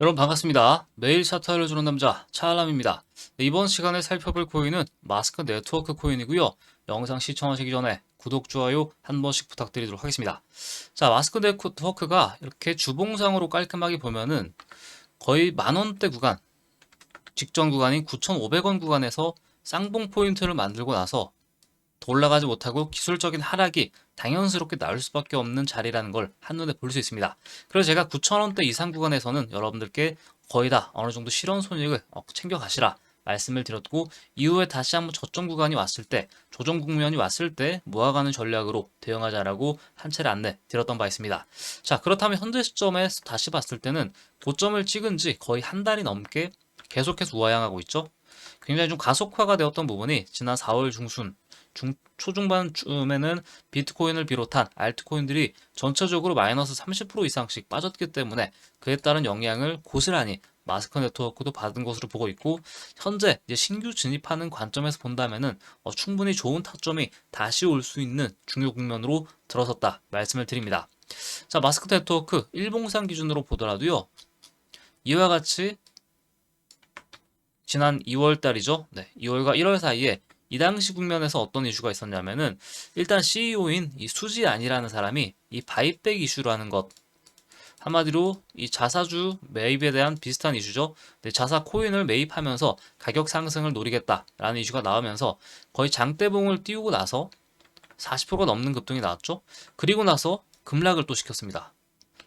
여러분 반갑습니다. 매일 차트 알려주는 남자 차알람입니다. 네, 이번 시간에 살펴볼 코인은 마스크 네트워크 코인이고요. 영상 시청하시기 전에 구독, 좋아요 한 번씩 부탁드리도록 하겠습니다. 자, 마스크 네트워크가 이렇게 주봉상으로 깔끔하게 보면은 거의 만원대 구간, 직전 구간인 9,500원 구간에서 쌍봉 포인트를 만들고 나서 더 올라가지 못하고 기술적인 하락이 당연스럽게 나올 수밖에 없는 자리라는 걸 한눈에 볼 수 있습니다. 그래서 제가 9,000원대 이상 구간에서는 여러분들께 거의 다 어느 정도 실현 손익을 어, 챙겨 가시라 말씀을 드렸고 이후에 다시 한번 저점 구간이 왔을 때 조정 국면이 왔을 때 모아가는 전략으로 대응하자라고 한 차례 안내 드렸던 바 있습니다. 자 그렇다면 현재 시점에 다시 봤을 때는 고점을 찍은 지 거의 한 달이 넘게 계속해서 우하향하고 있죠. 굉장히 좀 가속화가 되었던 부분이 지난 4월 중순 중, 초중반쯤에는 비트코인을 비롯한 알트코인들이 전체적으로 마이너스 30% 이상씩 빠졌기 때문에 그에 따른 영향을 고스란히 마스크 네트워크도 받은 것으로 보고 있고 현재 신규 진입하는 관점에서 본다면은 어, 충분히 좋은 타점이 다시 올 수 있는 중요 국면으로 들어섰다 말씀을 드립니다. 자 마스크 네트워크 일봉상 기준으로 보더라도요 이와 같이 지난 2월 달이죠. 네, 2월과 1월 사이에 이 당시 국면에서 어떤 이슈가 있었냐면은 일단 CEO인 이 수지 아니라는 사람이 이 바이백 이슈라는 것 한마디로 이 자사주 매입에 대한 비슷한 이슈죠. 네, 자사 코인을 매입하면서 가격 상승을 노리겠다라는 이슈가 나오면서 거의 장대봉을 띄우고 나서 40%가 넘는 급등이 나왔죠. 그리고 나서 급락을 또 시켰습니다.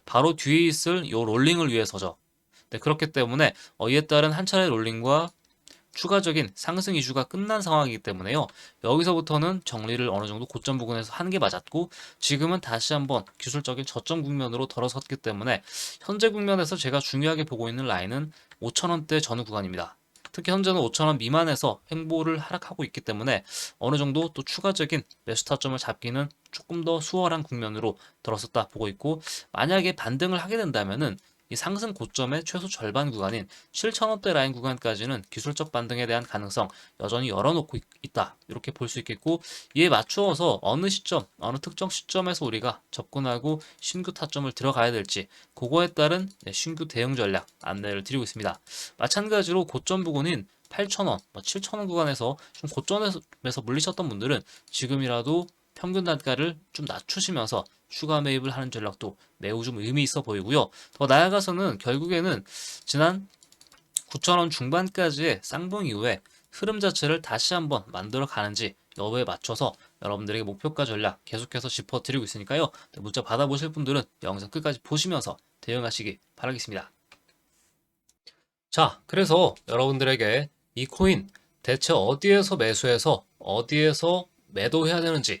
바로 뒤에 있을 요 롤링을 위해서죠. 네, 그렇기 때문에 어, 이에 따른 한 차례 롤링과 추가적인 상승 이슈가 끝난 상황이기 때문에요. 여기서부터는 정리를 어느 정도 고점 부근에서 한 게 맞았고 지금은 다시 한번 기술적인 저점 국면으로 돌아섰기 때문에 현재 국면에서 제가 중요하게 보고 있는 라인은 5천원대 전후 구간입니다. 특히 현재는 5천원 미만에서 횡보를 하락하고 있기 때문에 어느 정도 또 추가적인 매수 타점을 잡기는 조금 더 수월한 국면으로 들어섰다 보고 있고 만약에 반등을 하게 된다면은 이 상승 고점의 최소 절반 구간인 7,000원대 라인 구간까지는 기술적 반등에 대한 가능성 여전히 열어놓고 있, 다 이렇게 볼 수 있겠고 이에 맞추어서 어느 시점, 어느 특정 시점에서 우리가 접근하고 신규 타점을 들어가야 될지 그거에 따른 네, 신규 대응 전략 안내를 드리고 있습니다. 마찬가지로 고점 부근인 8,000원, 7,000원 뭐 구간에서 좀 고점에서 물리셨던 분들은 지금이라도 평균 단가를 좀 낮추시면서 추가 매입을 하는 전략도 매우 좀 의미 있어 보이고요. 더 나아가서는 결국에는 지난 9천원 중반까지의 쌍봉 이후에 흐름 자체를 다시 한번 만들어 가는지 여부에 맞춰서 여러분들에게 목표가 전략 계속해서 짚어드리고 있으니까요. 네, 문자 받아보실 분들은 영상 끝까지 보시면서 대응하시기 바라겠습니다. 자, 그래서 여러분들에게 이 코인 대체 어디에서 매수해서 어디에서 매도해야 되는지